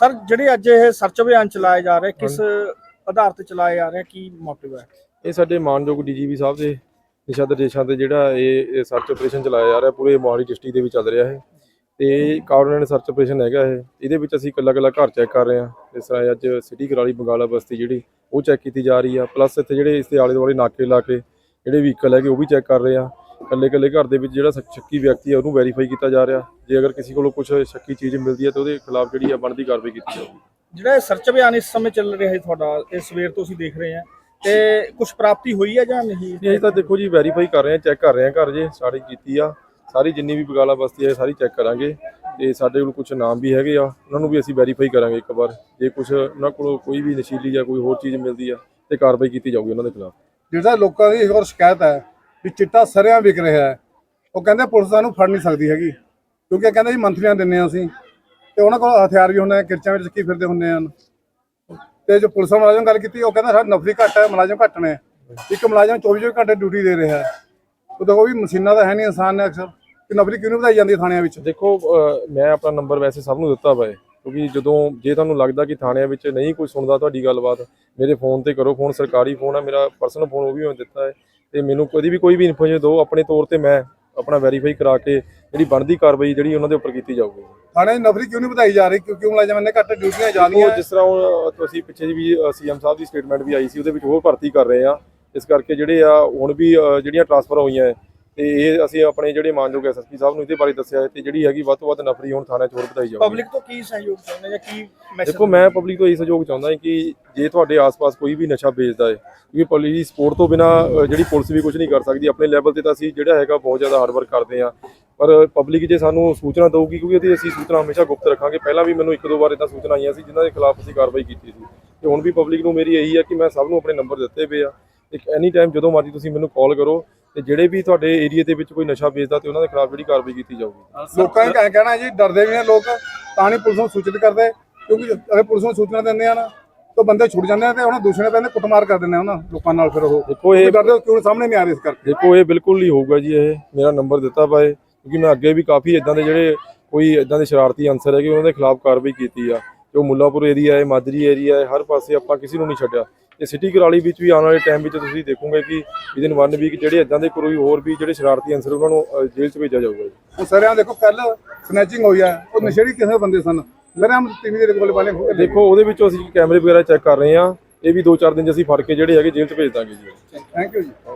Sir ਜਿਹੜੇ ਅੱਜ ਇਹ ਸਰਚ ਅਭਿਆਨ ਚਲਾਏ ਜਾ ਰਹੇ ਕਿਸ ਆਧਾਰ ਤੇ ਚਲਾਏ ਜਾ ਰਹੇ ਕੀ ਮੋਟਿਵ ਹੈ? ਇਹ ਸਾਡੇ ਮਾਨਯੋਗ ਡੀਜੀਪੀ ਸਾਹਿਬ ਦੇ ਦਿਸ਼ਾ ਨਿਰਦੇਸ਼ਾਂ ਤੇ ਜਿਹੜਾ ਇਹ ਸਰਚ ਆਪਰੇਸ਼ਨ ਚਲਾਇਆ ਜਾ ਰਿਹਾ ਪੂਰੇ ਮੋਹਾਲੀ ਡਿਸਟ੍ਰਿਕਟ ਦੇ ਵਿੱਚ ਚੱਲ ਰਿਹਾ ਹੈ ਤੇ ਕਾਰਡਨੇਟ ਸਰਚ ਆਪਰੇਸ਼ਨ ਹੈਗਾ ਇਹ। ਇਹਦੇ ਵਿੱਚ ਅਸੀਂ ਇਕੱਲਾ ਇਕੱਲਾ ਘਰ ਚੈੱਕ ਕਰ ਰਹੇ ਹਾਂ। ਇਸ ਤਰ੍ਹਾਂ ਅੱਜ ਸਿਟੀ ਕਰਾਲੀ ਬੰਗਾਲਾ ਬਸਤੀ ਜਿਹੜੀ ਉਹ ਚੈੱਕ ਕੀਤੀ ਜਾ ਰਹੀ ਆ। ਪਲੱਸ ਇੱਥੇ ਜਿਹੜੇ ਇਸ ਦੇ ਆਲੇ ਦੁਆਲੇ ਨਾਕੇ ਲਾ ਕੇ ਜਿਹੜੇ ਵਹੀਕਲ ਹੈਗੇ ਉਹ ਵੀ ਚੈੱਕ ਕਰ ਰਹੇ ਆ ਇਕੱਲੇ ਇਕੱਲੇ ਘਰ ਦੇ ਵਿੱਚ ਜਿਹੜਾ ਸ਼ੱਕ- ਵਿਅਕਤੀ ਹੈ ਉਹਨੂੰ ਵੈਰੀਫਾਈ ਕੀਤਾ ਜਾ ਰਿਹਾ। ਜੇ ਅਗਰ ਕਿਸੇ ਕੋਲੋਂ ਕੁਝ ਸ਼ੱਕੀ ਚੀਜ਼ ਮਿਲਦੀ ਹੈ ਤਾਂ ਉਹਦੇ ਖਿਲਾਫ ਜਿਹੜੀ ਆ ਬਣਦੀ ਕਾਰਵਾਈ ਕੀਤੀ ਜਾਊਗੀ। ਜਿਹੜਾ ਇਹ ਸਰਚ ਅਭਿਆਨ ਇਸ ਸਮੇਂ ਚੱਲ ਰਿਹਾ ਹੈ ਤੁਹਾਡਾ ਇਹ ਸਵੇਰ ਤੋਂ ਅਸੀਂ ਦੇਖ ਰਹੇ ਹਾਂ। ਤੇ ਕੁਝ ਪ੍ਰਾਪਤੀ ਹੋਈ ਹੈ ਜਾਂ ਨਹੀਂ? ਅਸੀਂ ਤਾਂ ਦੇਖੋ ਜੀ ਵੈਰੀਫਾਈ ਕਰ ਰਹੇ ਹਾਂ ਚੈੱਕ ਕਰ ਰਹੇ ਹਾਂ ਘਰ ਜੇ ਸਾਰੀ ਕੀਤੀ ਆ। ਸਾਰੀ ਜਿੰਨੀ ਵੀ ਬਗਾਲਾ ਬਸਤੀ ਹੈ ਸਾਰੀ ਚੈੱਕ ਕਰਾਂਗੇ। ਤੇ ਸਾਡੇ ਕੋਲ ਕੁਝ ਨਾਮ ਵੀ ਹੈਗੇ ਆ ਉਹਨਾਂ ਨੂੰ ਵੀ ਅਸੀਂ ਵੈਰੀਫਾਈ ਕਰਾਂਗੇ ਇੱਕ ਵਾਰ। ਜੇ ਕੁਝ ਉਹਨਾਂ ਕੋਲ ਕੋਈ ਵੀ ਨਸ਼ੀਲੀ ਜਾਂ ਕੋਈ ਹੋਰ ਚੀਜ਼ ਮਿਲਦੀ ਆ ਤੇ ਕਾਰਵਾਈ ਕੀਤੀ ਜਾਊਗੀ ਉਹਨਾਂ ਦੇ ਖਿਲਾਫ। ਜਿਹੜਾ ਲੋਕਾਂ ਦੀ ਇੱਕ ਹੋਰ ਸ਼ਿਕਾਇਤ ਹੈ ਵੀ ਚਿੱਟਾ ਸਰਿਆਂ ਵਿਕ ਰਿਹਾ ਹੈ। ਉਹ ਕਹਿੰਦੇ ਪੁਲਿਸ ਸਾਨੂੰ ਫੜ ਨਹੀਂ ਸਕਦੀ ਹੈਗੀ। ਕਿਉਂਕਿ ਕਹਿੰਦੇ ਜੀ ਮੰਥਲੀਆਂ ਦਿੰਨੇ ਆ ਅਸੀਂ। ਤੇ ਉਹਨਾਂ ਕੋਲ ਹਥਿਆਰ ਵੀ ਹੁੰਦੇ ਕਿਰਚਾਂ ਵਿੱਚ ਕੀ ਫਿਰਦੇ ਹੁੰਦੇ ਹਨ। ਤੇ ਜੋ ਪੁਲਿਸ ਮੁਲਾਜ਼ਮ ਗੱਲ ਕੀਤੀ, ਉਹ ਕਹਿੰਦਾ ਸਾਡੀ ਨਫਰੀ ਘੱਟ ਹੈ, ਮੁਲਾਜ਼ਮ ਘੱਟ ਨੇ। ਇੱਕ ਮੁਲਾਜ਼ਮ 24 24 ਘੰਟੇ ਡਿਊਟੀ ਦੇ ਰਿਹਾ ਹੈ। ਉਹ ਵੀ ਮਸ਼ੀਨਾਂ ਦਾ ਹੈ ਨਹੀਂ, ਇਨਸਾਨ ਨੇ ਅਕਸਰ। ਕਿ ਨਫਰੀ ਕਿਉਂ ਵਧਾਈ ਜਾਂਦੀ ਹੈ ਥਾਣਿਆਂ ਵਿੱਚ? ਦੇਖੋ ਮੈਂ ਆਪਣਾ ਨੰਬਰ ਵੈਸੇ ਸਭ ਨੂੰ ਦਿੱਤਾ ਵਾ ਕਿਉਂਕਿ ਜਦੋਂ ਜੇ ਤੁਹਾਨੂੰ ਲੱਗਦਾ ਕਿ ਥਾਣਿਆਂ ਵਿੱਚ ਨਹੀਂ ਕੋਈ ਸੁਣਦਾ ਤੁਹਾਡੀ ਗੱਲਬਾਤ, ਮੇਰੇ ਫੋਨ ਤੇ ਕਰੋ। ਫੋਨ ਸਰਕਾਰੀ ਫੋਨ ਹੈ ਮੇਰਾ ਪਰਸਨਲ ਫੋਨ ਉਹ ਵੀ ਮੈਂ ਦਿੱਤਾ ਹੈ। ਤੇ ਮੈਨੂੰ ਕਦੀ ਵੀ ਕੋਈ ਵੀ ਇਨਫੋਰਮੇਸ਼ਨ ਦਿਓ ਆਪਣੇ ਤੌਰ ਤੇ ਮੈਂ ਆਪਣਾ ਵੈਰੀਫਾਈ ਕਰਾ ਕੇ ਜਿਹੜੀ ਬਣਦੀ ਕਾਰਵਾਈ ਜਿਹੜੀ ਉਹਨਾਂ ਦੇ ਉੱਪਰ ਕੀਤੀ ਜਾਊਗੀ। ਥਾਣੇ 'ਚ ਨਫਰੀ ਕਿਉਂ ਨਹੀਂ ਵਧਾਈ ਜਾ ਰਹੀ? ਕਿਉਂਕਿ ਮੁਲਾਜ਼ਮਾਂ ਨੇ ਘੱਟ ਡਿਊਟੀਆਂ ਉਹ ਜਾਂਦੀਆਂ ਜਿਸ ਤਰ੍ਹਾਂ ਹੁਣ ਤੁਸੀਂ ਪਿੱਛੇ ਜਿਹੇ ਵੀ ਸੀਐਮ ਸਾਹਿਬ ਦੀ ਸਟੇਟਮੈਂਟ ਵੀ ਆਈ ਸੀ ਉਹਦੇ ਵਿੱਚ ਹੋਰ ਭਰਤੀ ਕਰ ਰਹੇ ਆ ਇਸ ਕਰਕੇ ਜਿਹੜੇ ਆ ਹੁਣ ਵੀ ਜਿਹੜੀਆਂ ਟਰਾਂਸਫਰ ਹੋਈਆਂ ਤੇ ਇਹ ਅਸੀਂ ਆਪਣੇ ਜਿਹੜੇ ਮਾਨਯੋਗ ਐਸਐਸਪੀ ਸਾਹਿਬ ਨੂੰ ਇਹਦੇ ਬਾਰੇ ਦੱਸਿਆ ਹੈ ਤੇ ਜਿਹੜੀ ਹੈਗੀ ਵੱਧ ਤੋਂ ਵੱਧ ਨਫਰੀ ਹੁਣ ਥਾਣੇ 'ਚ ਹੋਰ ਵਧਾਈ ਜਾਊਗੀ। ਪਬਲਿਕ ਤੋਂ ਕੀ ਸਹਿਯੋਗ ਚਾਹੁੰਦੇ ਜਾਂ ਕੀ ਮੈਸੇਜ ਦੇਖੋ ਮੈਂ ਪਬਲਿਕ ਤੋਂ ਇਹ ਸਹਿਯੋਗ ਚਾਹੁੰਦਾ ਹਾਂ ਕਿ ਜੇ ਤੁਹਾਡੇ ਆਸ-ਪਾਸ ਕੋਈ ਵੀ ਨਸ਼ਾ ਵੇਚਦਾ ਹੈ ਕਿਉਂਕਿ ਪਬਲਿਕ ਦੀ ਸਪੋਰਟ ਤੋਂ ਬਿਨਾ ਜਿਹੜੀ ਪੁਲਿਸ ਵੀ ਕੁਝ ਨਹੀਂ ਕਰ ਸਕਦੀ ਆਪਣੇ ਲੈਵਲ ਤੇ ਤਾਂ ਅਸੀਂ ਜਿਹੜਾ ਹੈਗਾ ਬਹੁਤ ਜ਼ਿਆਦਾ ਹਾਰਡ ਵਰਕ ਕਰਦੇ ਹਾਂ। ਪਰ ਪਬਲਿਕ ਜੇ ਸਾਨੂੰ ਸੂਚਨਾ ਦਊਗੀ ਕਿਉਂਕਿ ਉਹਦੀ ਅਸੀਂ ਸੂਚਨਾ ਹਮੇਸ਼ਾ ਗੁਪਤ ਰੱਖਾਂਗੇ। ਪਹਿਲਾਂ ਵੀ ਮੈਨੂੰ ਇੱਕ ਦੋ ਵਾਰ ਇਦਾਂ ਸੂਚਨਾ ਆਈਆਂ ਸੀ ਜਿਨ੍ਹਾਂ ਦੇ ਖਿਲਾਫ ਅਸੀਂ ਕਾਰਵਾਈ ਕੀਤੀ ਸੀ। ਤੇ ਹੁਣ ਵੀ ਪਬਲਿਕ ਨੂੰ ਮੇਰੀ ਇਹੀ ਹੈ ਕਿ ਮੈਂ ਸਭ ਨੂੰ ਆਪਣੇ ਨੰਬਰ ਦਿੱਤੇ ਪਏ ਆ। ਇੱਕ ਐਨੀ ਟਾਈਮ ਜਦੋਂ ਮਰਜ਼ੀ ਤੁਸੀਂ ਮੈਨੂੰ ਕਾਲ ਕਰੋ ਤੇ ਜਿਹੜੇ ਵੀ ਤੁਹਾਡੇ ਏਰੀਆ ਦੇ ਵਿੱਚ ਕੋਈ ਨਸ਼ਾ ਵੇਚਦਾ ਤੇ ਉਹਨਾਂ ਦੇ ਖਿਲਾਫ ਜਿਹੜੀ ਕਾਰਵਾਈ ਕੀਤੀ ਜਾਊਗੀ। ਲੋਕਾਂ ਨੇ ਕਹਿ- ਕਹਿਣਾ ਜੀ ਡਰਦੇ ਵੀ ਨੇ ਲੋਕ ਤਾਂ ਨਹੀਂ ਪੁਲਿਸ ਨੂੰ ਸੂਚਿਤ ਕਰਦੇ ਕਿਉਂਕਿ ਅਗਰ ਪੁਲਿਸ ਨੂੰ ਸੂਚਨਾ ਦਿੰਦੇ ਆ ਨਾ ਤਾਂ ਬੰਦੇ ਛੁੱਟ ਜਾਂਦੇ ਆ ਤੇ ਉਹਨਾਂ ਦੂਸਰੇ ਪੈਂਦੇ ਕੁੱਟਮਾਰ ਕਰ ਦਿੰਦੇ ਆ ਉਹਨਾਂ ਲੋਕਾਂ ਨਾਲ ਫਿਰ ਉਹ। ਦੇਖੋ ਇਹ ਉਹ ਕਿਉਂ ਸਾਹਮਣੇ ਨਹੀਂ ਆ ਰਹੇ ਇਸ ਕਰਕੇ? ਦੇਖੋ ਇਹ ਬਿਲਕੁਲ ਨਹੀਂ ਹੋਊਗਾ ਜੀ ਇਹ। ਮੇਰਾ ਨੰਬਰ ਦਿੱਤਾ ਇਹ ਕਿਉਂਕਿ ਮੈਂ ਅੱਗੇ ਵੀ ਕਾਫੀ ਇਦਾਂ ਦੇ ਜਿਹੜੇ ਕੋਈ ਇਦਾਂ ਦੇ ਸ਼ਰਾਰਤੀ ਅਨਸਰ ਹੈਗੇ ਉਹਨਾਂ ਦੇ ਖਿਲਾਫ ਕਾਰਵਾਈ ਕੀਤੀ ਆ। ਜੋ ਮੁੱਲਾਪੁਰ ਏਰੀਆ ਹੈ ਮਾਜਰੀ ਏਰੀਆ ਹੈ ਹਰ ਪਾਸੇ ਆਪਾਂ ਕਿਸੇ ਨੂੰ ਨਹੀਂ ਛੱਡਿਆ। ਤੇ ਸਿਟੀ ਕਰਾਲੀ ਵਿੱਚ ਵੀ ਆਉਣ ਵਾਲੇ ਟਾਈਮ ਵਿੱਚ ਤੁਸੀਂ ਦੇਖੋਗੇ ਕਿ ਵਿਦਿਨ ਵਨ ਵੀਕ ਜਿਹੜੇ ਇਦਾਂ ਦੇ ਕੋਈ ਹੋਰ ਵੀ ਜਿਹੜੇ ਸ਼ਰਾਰਤੀ ਅਨਸਰ ਉਹਨਾਂ ਨੂੰ ਜੇਲ੍ਹ 'ਚ ਭੇਜਿਆ ਜਾਊਗਾ ਜੀ। ਸਰਿਆਂ ਦੇਖੋ ਕੱਲ ਸਨੈਚਿੰਗ ਹੋਈ ਆ ਉਹ ਨਸ਼ੇੜੀ ਕਿਸੇ ਬੰਦੇ ਸਨ? ਮੇਰੇ ਟੀਵੀ ਦੇ ਕੋਲ ਵਾਲੇ ਦੇਖੋ। ਉਹਦੇ ਵਿੱਚੋਂ ਅਸੀਂ ਕੈਮਰੇ ਵਗੈਰਾ ਚੈੱਕ ਕਰ ਰਹੇ ਹਾਂ। ਇਹ ਵੀ 2-4 ਦਿਨ 'ਚ ਅਸੀਂ ਫੜ ਕੇ ਜਿਹੜੇ ਹੈਗੇ ਜੇਲ੍ਹ 'ਚ ਭੇਜ ਦਾਂਗੇ ਜੀ। ਥੈਂਕ ਯੂ ਜੀ।